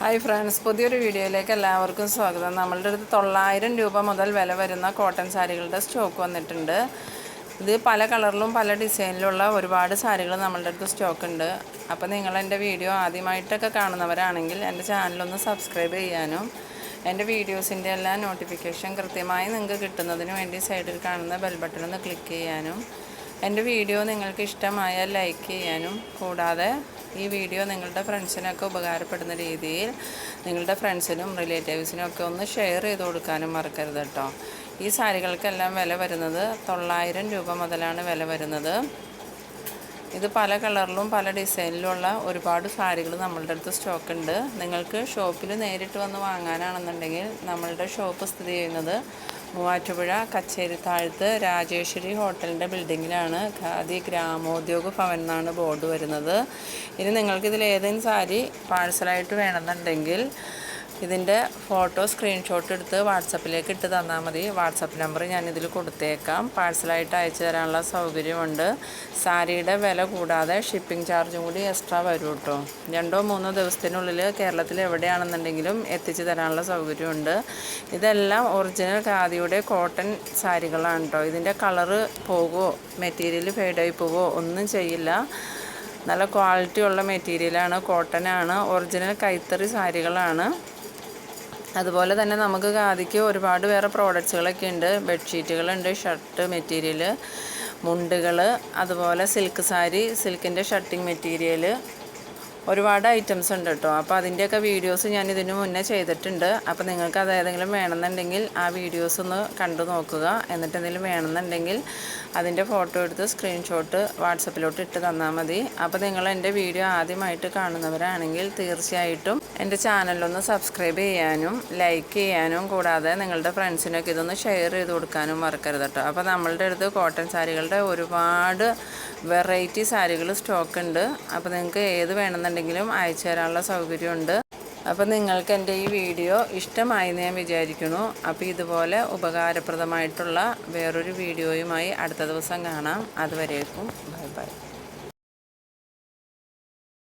Hi friends പുതിയൊരു വീഡിയോയിലേക്ക് എല്ലാവർക്കും സ്വാഗതം. നമ്മളുടെ അടുത്ത് തൊള്ളായിരം രൂപ മുതൽ വില വരുന്ന കോട്ടൺ സാരികളുടെ സ്റ്റോക്ക് വന്നിട്ടുണ്ട്. ഇത് പല കളറിലും പല ഡിസൈനിലുള്ള ഒരുപാട് സാരികൾ നമ്മളുടെ അടുത്ത് സ്റ്റോക്ക് ഉണ്ട്. അപ്പോൾ നിങ്ങൾ എന്റെ വീഡിയോ ആദ്യമായിട്ടൊക്കെ കാണുന്നവരാണെങ്കിൽ എന്റെ ചാനലൊന്ന് സബ്സ്ക്രൈബ് ചെയ്യാനും എന്റെ വീഡിയോസിന്റെ എല്ലാ നോട്ടിഫിക്കേഷൻ കൃത്യമായി നിങ്ങൾക്ക് കിട്ടുന്നതിന് വേണ്ടി സൈഡിൽ കാണുന്ന ബെൽ ബട്ടൺ ഒന്ന് ക്ലിക്ക് ചെയ്യാനും എന്റെ വീഡിയോ നിങ്ങൾക്ക് ഇഷ്ടമായാൽ ലൈക്ക് ചെയ്യാനും കൂടാതെ ഈ വീഡിയോ നിങ്ങളുടെ ഫ്രണ്ട്സിനൊക്കെ ഉപകാരപ്പെടുന്ന രീതിയിൽ നിങ്ങളുടെ ഫ്രണ്ട്സിനും റിലേറ്റീവ്സിനും ഒക്കെ ഒന്ന് ഷെയർ ചെയ്ത് കൊടുക്കാനും മറക്കരുത് കേട്ടോ. ഈ സാരികൾക്കെല്ലാം വില വരുന്നത് തൊള്ളായിരം രൂപ മുതലാണ് വില വരുന്നത്. ഇത് പല കളറിലും പല ഡിസൈനിലുള്ള ഒരുപാട് സാരികൾ നമ്മളുടെ അടുത്ത് സ്റ്റോക്ക് ഉണ്ട്. നിങ്ങൾക്ക് ഷോപ്പിൽ നേരിട്ട് വന്ന് വാങ്ങാനാണെന്നുണ്ടെങ്കിൽ നമ്മളുടെ ഷോപ്പ് സ്ഥിതി ചെയ്യുന്നത് മൂവാറ്റുപുഴ കച്ചേരി താഴത്ത് രാജേശ്വരി ഹോട്ടലിന്റെ ബിൽഡിങ്ങിലാണ് ഖാദി ഗ്രാമോദ്യോഗ ഭവൻ എന്നാണ് ബോർഡ് വരുന്നത്. ഇനി നിങ്ങൾക്കിതിൽ ഏതെങ്കിലും സാരി പാഴ്സലായിട്ട് വേണമെന്നുണ്ടെങ്കിൽ ഇതിന്റെ ഫോട്ടോ സ്ക്രീൻഷോട്ട് എടുത്ത് വാട്സപ്പിലേക്ക് ഇട്ട് തന്നാൽ മതി. വാട്സപ്പ് നമ്പർ ഞാനിതിൽ കൊടുത്തേക്കാം. പാഴ്സലായിട്ട് അയച്ചു തരാനുള്ള സൗകര്യമുണ്ട്. സാരിയുടെ വില കൂടാതെ ഷിപ്പിംഗ് ചാർജും കൂടി എക്സ്ട്രാ വരും കേട്ടോ രണ്ടോ മൂന്നോ ദിവസത്തിനുള്ളിൽ കേരളത്തിൽ എവിടെയാണെന്നുണ്ടെങ്കിലും എത്തിച്ചു തരാനുള്ള സൗകര്യമുണ്ട്. ഇതെല്ലാം ഒറിജിനൽ ഖാദിയുടെ കോട്ടൺ സാരികളാണ് കേട്ടോ ഇതിന്റെ കളറ് പോകുമോ മെറ്റീരിയൽ ഫെയ്ഡായി പോകുമോ ഒന്നും ചെയ്യില്ല. നല്ല ക്വാളിറ്റി ഉള്ള മെറ്റീരിയലാണ് കോട്ടനാണ് ഒറിജിനൽ കൈത്തറി സാരികളാണ്. അതുപോലെ തന്നെ നമുക്ക് ഖാദിക്ക് ഒരുപാട് വേറെ പ്രോഡക്റ്റ്സുകളൊക്കെ ഉണ്ട് ബെഡ്ഷീറ്റുകളുണ്ട് ഷർട്ട് മെറ്റീരിയൽ മുണ്ടുകൾ അതുപോലെ സിൽക്ക് സാരി സിൽക്കിന്റെ ഷർട്ടിങ് മെറ്റീരിയൽ ഒരുപാട് ഐറ്റംസ് ഉണ്ട് കേട്ടോ. അപ്പോൾ അതിന്റെയൊക്കെ വീഡിയോസ് ഞാൻ ഇതിനു മുന്നേ ചെയ്തിട്ടുണ്ട്. അപ്പോൾ നിങ്ങൾക്ക് അത് ഏതെങ്കിലും വേണമെന്നുണ്ടെങ്കിൽ ആ വീഡിയോസ് ഒന്ന് കണ്ടു നോക്കുക. എന്നിട്ട് എന്തെങ്കിലും വേണമെന്നുണ്ടെങ്കിൽ അതിന്റെ ഫോട്ടോ എടുത്ത് സ്ക്രീൻഷോട്ട് വാട്സപ്പിലോട്ട് ഇട്ട് തന്നാൽ മതി. അപ്പോൾ നിങ്ങൾ എന്റെ വീഡിയോ ആദ്യമായിട്ട് കാണുന്നവരാണെങ്കിൽ തീർച്ചയായിട്ടും എന്റെ ചാനലൊന്ന് സബ്സ്ക്രൈബ് ചെയ്യാനും ലൈക്ക് ചെയ്യാനും കൂടാതെ നിങ്ങളുടെ ഫ്രണ്ട്സിനൊക്കെ ഇതൊന്ന് ഷെയർ ചെയ്ത് കൊടുക്കാനും മറക്കരുത് കേട്ടോ. അപ്പോൾ നമ്മളുടെ അടുത്ത് കോട്ടൺ സാരികളുടെ ഒരുപാട് വെറൈറ്റി സാരികൾ സ്റ്റോക്ക് ഉണ്ട്. അപ്പോൾ നിങ്ങൾക്ക് ഏത് വേണമെന്നുണ്ടെങ്കിലും അയച്ചു തരാനുള്ള സൗകര്യമുണ്ട്. അപ്പോൾ നിങ്ങൾക്ക് എന്റെ ഈ വീഡിയോ ഇഷ്ടമായി ഞാൻ വിചാരിക്കുന്നു. അപ്പോൾ ഇതുപോലെ ഉപകാരപ്രദമായിട്ടുള്ള വേറൊരു വീഡിയോയുമായി അടുത്ത ദിവസം കാണാം. അതുവരേക്കും ബൈ ബൈ.